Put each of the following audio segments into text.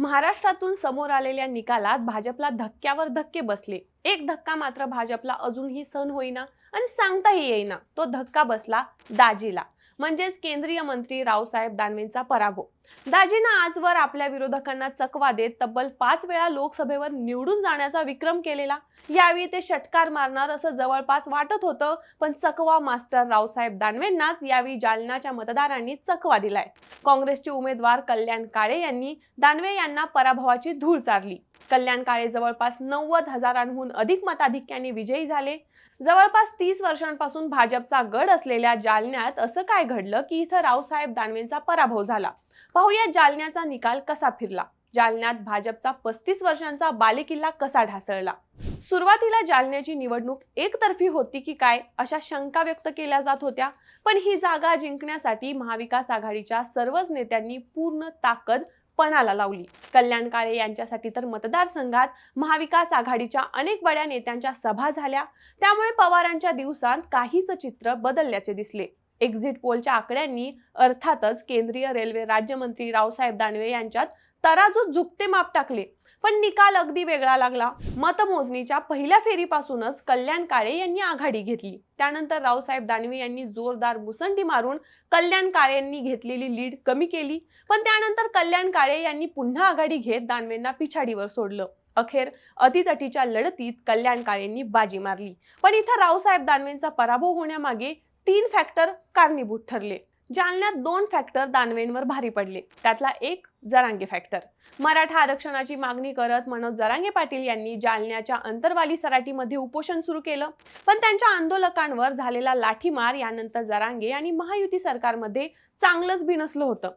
महाराष्ट्रातून समोर आलेल्या निकालात भाजपला धक्क्यावर धक्के बसले. एक धक्का मात्र भाजपला अजूनही सहन होईना आणि सांगताही येईना. तो धक्का बसला दाजीला. म्हणजेच केंद्रीय मंत्री रावसाहेब दानवेंचा पराभव. दाजीनं आजवर आपल्या विरोधकांना चकवा देत तब्बल पाच वेळा लोकसभेवर निवडून जाण्याचा विक्रम केलेला. यावेळी ते षटकार मारणार असं जवळपास वाटत होतं पण चकवा मास्टर रावसाहेब दानवेंनाच यावेळी जालनाच्या मतदारांनी चकवा दिलाय. काँग्रेसचे उमेदवार कल्याण काळे यांनी दानवे यांना पराभवाची धूळ चारली. कल्याण काळे जवळपास नव्वद हजारांहून अधिक मताधिक्याने विजयी झाले. जवळपास तीस वर्षांपासून भाजपचा गड असलेल्या जालन्यात असं काय घडलं की इथं रावसाहेब दानवेंचा पराभव झाला? पाहूया जालन्याचा निकाल कसा फिरला. जालन्यात भाजपचा पस्तीस वर्षांचा बालेकिल्ला कसा ढासळला? सुरुवातीला जालन्याची निवडणूक एकतर्फी होती की काय अशा शंका व्यक्त केल्या जात होत्या. पण ही जागा जिंकण्यासाठी महाविकास आघाडीच्या सर्वच नेत्यांनी पूर्ण ताकद पणाला लावली. कल्याण काळे यांच्यासाठी तर मतदारसंघात महाविकास आघाडीच्या अनेक बड्या नेत्यांच्या सभा झाल्या. त्यामुळे पवारांच्या दिवसांत काहीच चित्र बदलल्याचे दिसले. एक्झिट पोलच्या आकड्यांनी अर्थातच केंद्रीय रेल्वे राज्यमंत्री रावसाहेब दानवे यांच्यात तराजूत झुकते माप टाकले. पण निकाल अगदी वेगळा लागला. मतमोजणीच्या पहिल्या फेरीपासूनच कल्याण काळे यांनी आघाडी घेतली. त्यानंतर रावसाहेब दानवे यांनी जोरदार मुसंडी मारून कल्याण काळे यांनी घेतलेली लीड कमी केली. पण त्यानंतर कल्याण काळे यांनी पुन्हा आघाडी घेत दानवेंना पिछाडीवर सोडलं. अखेर अतितटीच्या लढतीत कल्याण काळेंनी बाजी मारली. पण इथं रावसाहेब दानवेंचा पराभव होण्यामागे तीन फॅक्टर कारणीभूत ठरले. जालन्यात दोन फॅक्टर दानवेंवर भारी पडले. त्यातला एक जरांगे फॅक्टर. मराठा आरक्षणाची मागणी करत मनोज जरांगे पाटील यांनी जालन्याच्या अंतरवाली सराटीमध्ये उपोषण सुरू केलं. पण त्यांच्या आंदोलकांवर झालेला लाठीमार यानंतर जरांगे आणि महायुती सरकारमध्ये चांगलंच बिनसलं होतं.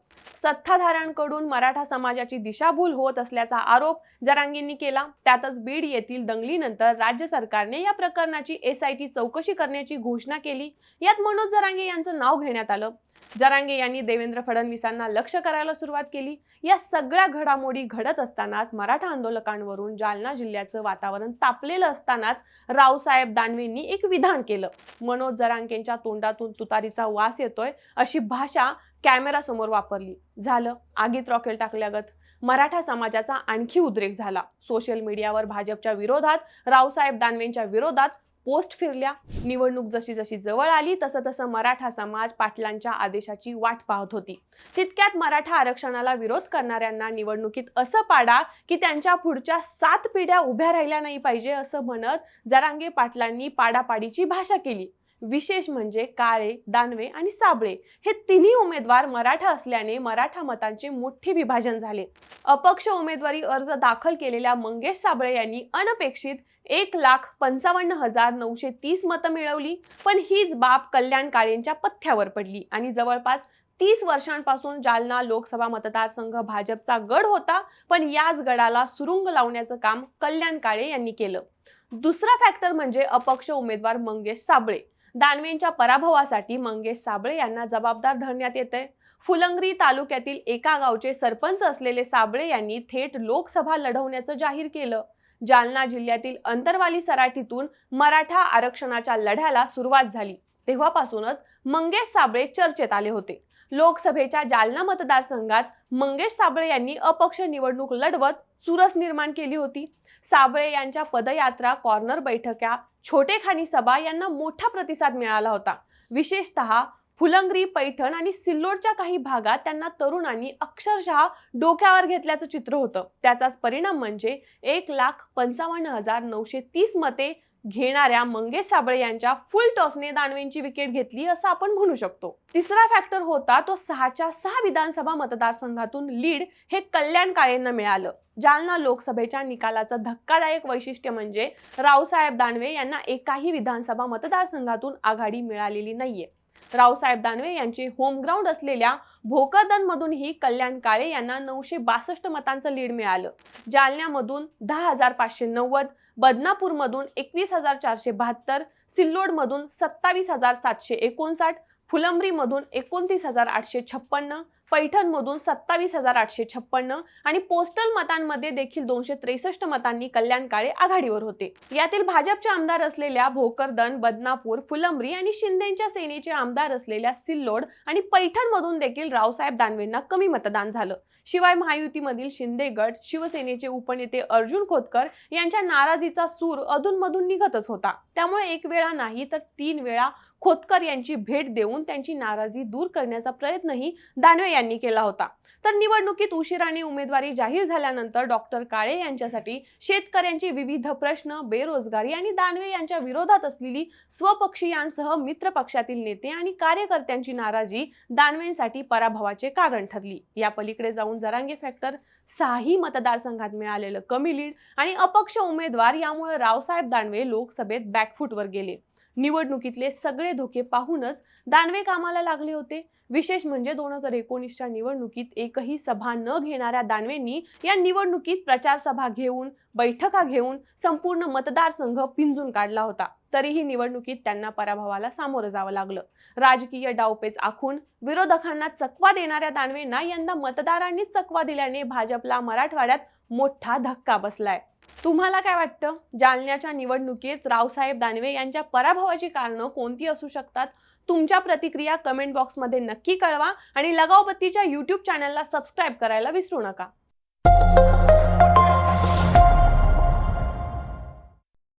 सत्ताधाऱ्यांकडून मराठा समाजाची दिशाभूल होत असल्याचा आरोप जरांगेंनी केला. त्यातच बीड येथील दंगलीनंतर राज्य सरकारने या प्रकरणाची एस आय टी चौकशी करण्याची घोषणा केली. यात मनोज जरांगे यांचं नाव घेण्यात आलं. जरांगे यांनी देवेंद्र फडणवीसांना लक्ष करायला सुरुवात केली. या सगळ्या घडामोडी घडत असतानाच मराठा आंदोलकांवरून जालना जिल्ह्याचं वातावरण तापलेलं असतानाच रावसाहेब दानवेंनी एक विधान केलं. मनोज जरांकेंच्या तोंडातून तुतारीचा वास येतोय अशी भाषा कॅमेरा समोर वापरली. झालं. आगीत रॉकेल टाकल्यागत मराठा समाजाचा आणखी उद्रेक झाला. सोशल मीडियावर भाजपच्या विरोधात रावसाहेब दानवेंच्या विरोधात पोस्ट फिरल्या. निवडणूक जशी जशी जवळ आली तसं तसं मराठा समाज पाटलांच्या आदेशाची वाट पाहत होती. तितक्यात मराठा आरक्षणाला विरोध करणाऱ्यांना निवडणुकीत असं पाडा की त्यांच्या पुढच्या सात पिढ्या उभ्या राहिल्या नाही पाहिजे असं म्हणत जरांगे पाटलांनी पाडापाडीची भाषा केली. विशेष म्हणजे काळे दानवे आणि साबळे हे तिन्ही उमेदवार मराठा असल्याने मराठा मतांचे मोठे विभाजन झाले. अपक्ष उमेदवारी अर्ज दाखल केलेल्या मंगेश साबळे यांनी अनपेक्षित एक लाख पंचावन्न हजार नऊशे तीस मतं मिळवली पण हीच बाब कल्याण काळेंच्या पथ्यावर पडली आणि जवळपास तीस वर्षांपासून जालना लोकसभा मतदारसंघ भाजपचा गड होता पण याच गडाला सुरुंग लावण्याचं काम कल्याण काळे यांनी केलं. दुसरा फॅक्टर म्हणजे अपक्ष उमेदवार मंगेश साबळे. दानवेंच्या पराभवासाठी मंगेश साबळे यांना जबाबदार धरण्यात येते फुलंगरी तालुक्यातील एका गावचे सरपंच असलेले साबळे यांनी थेट लोकसभा लढवण्याचं जाहीर केलं. जालना जिल्ह्यातील अंतरवाली सराठीतून मराठा आरक्षणाच्या लढ्याला सुरुवात झाली. तेव्हापासूनच मंगेश साबळे चर्चेत आले होते. लोकसभेच्या जालना मतदारसंघात मंगेश साबळे यांनी अपक्ष निवडणूक लढवत चुरस निर्माण केली होती. साबळे यांच्या पदयात्रा कॉर्नर बैठका छोटेखानी सभा यांना मोठा प्रतिसाद मिळाला होता. विशेषतः फुलंगरी पैठण आणि सिल्लोडच्या काही भागात त्यांना तरुणांनी अक्षरशः डोक्यावर घेतल्याचं चित्र होतं. त्याचाच परिणाम म्हणजे एक लाख पंचावन्न हजार नऊशे तीस मते घेणाऱ्या मंगेश साबळे यांच्या फुल टॉसने दानवेंची विकेट घेतली असं आपण म्हणू शकतो. तिसरा फॅक्टर होता तो सहाच्या सहा विधानसभा मतदारसंघातून लीड हे कल्याण काळेंना मिळालं. जालना लोकसभेच्या निकालाचं धक्कादायक वैशिष्ट्य म्हणजे रावसाहेब दानवे यांना एकाही विधानसभा मतदारसंघातून आघाडी मिळालेली नाहीये. रावसाहेब दानवे यांचे होमग्राऊंड असलेल्या भोकरदनमधूनही कल्याण काळे यांना नऊशे बासष्ट मतांचं लीड मिळालं. जालन्यामधून दहा हजार पाचशे नव्वद बदनापूरमधून एकवीस हजार चारशे बहात्तर सिल्लोडमधून सत्तावीस हजार सातशे एकोणसाठ फुलंब्रीमधून एकोणतीस हजार आठशे छप्पन्न पैठणमधून सत्तावीस हजार आठशे छप्पन्न आणि पोस्टल मतांमध्ये देखील दोनशे त्रेसष्ट मतांनी कल्याण काळे आघाडीवर होते. यातील भाजपचे आमदार असलेल्या भोकरदन बदनापूर फुलंब्री आणि शिंदेच्या सेनेचे आमदार असलेल्या सिल्लोड आणि पैठणमधून देखील रावसाहेब दानवेंना कमी मतदान झालं. शिवाय महायुतीमधील शिंदे गट शिवसेनेचे उपनेते अर्जुन खोतकर यांच्या नाराजीचा सूर अधूनमधून निघतच होता. त्यामुळे एक वेळा नाही तर तीन वेळा खोतकर यांची भेट देऊन त्यांची नाराजी दूर करण्याचा प्रयत्नही दानवे यांनी केला होता. तर निवडणुकीत उशिराने उमेदवारी जाहीर झाल्यानंतर डॉक्टर काळे यांच्यासाठी शेतकऱ्यांची विविध प्रश्न बेरोजगारी आणि दानवे यांच्या विरोधात असलेली स्वपक्षीयांसह मित्र पक्षातील नेते आणि कार्यकर्त्यांची नाराजी दानवेंसाठी पराभवाचे कारण ठरली. या पलीकडे जाऊन जरांगे फॅक्टर सहाही मतदारसंघात मिळालेलं कमी लीड आणि अपक्ष उमेदवार यामुळे रावसाहेब दानवे लोकसभेत बॅकफूटवर गेले. निवडणुकीतले सगळे धोके पाहूनच दानवे कामाला लागले होते. विशेष म्हणजे दोन हजार एकोणीसच्या निवडणुकीत एकही सभा न घेणाऱ्या दानवेंनी या निवडणुकीत प्रचार सभा घेऊन बैठका घेऊन संपूर्ण मतदारसंघ पिंजून काढला होता. तरीही निवडणुकीत त्यांना पराभवाला सामोरं जावं लागलं. राजकीय डावपेच आखून विरोधकांना चकवा देणाऱ्या दानवेंना यंदा मतदारांनी चकवा दिल्याने भाजपला मराठवाड्यात मोठा धक्का बसलाय. तुम्हाला काय वाटतं? जालन्याच्या निवडणुकीत रावसाहेब दानवे यांच्या पराभवाची कारणं कोणती असू शकतात? तुमच्या प्रतिक्रिया कमेंट बॉक्समध्ये नक्की कळवा आणि लगावबत्तीच्या यूट्यूब चॅनलला सबस्क्राईब करायला विसरू नका.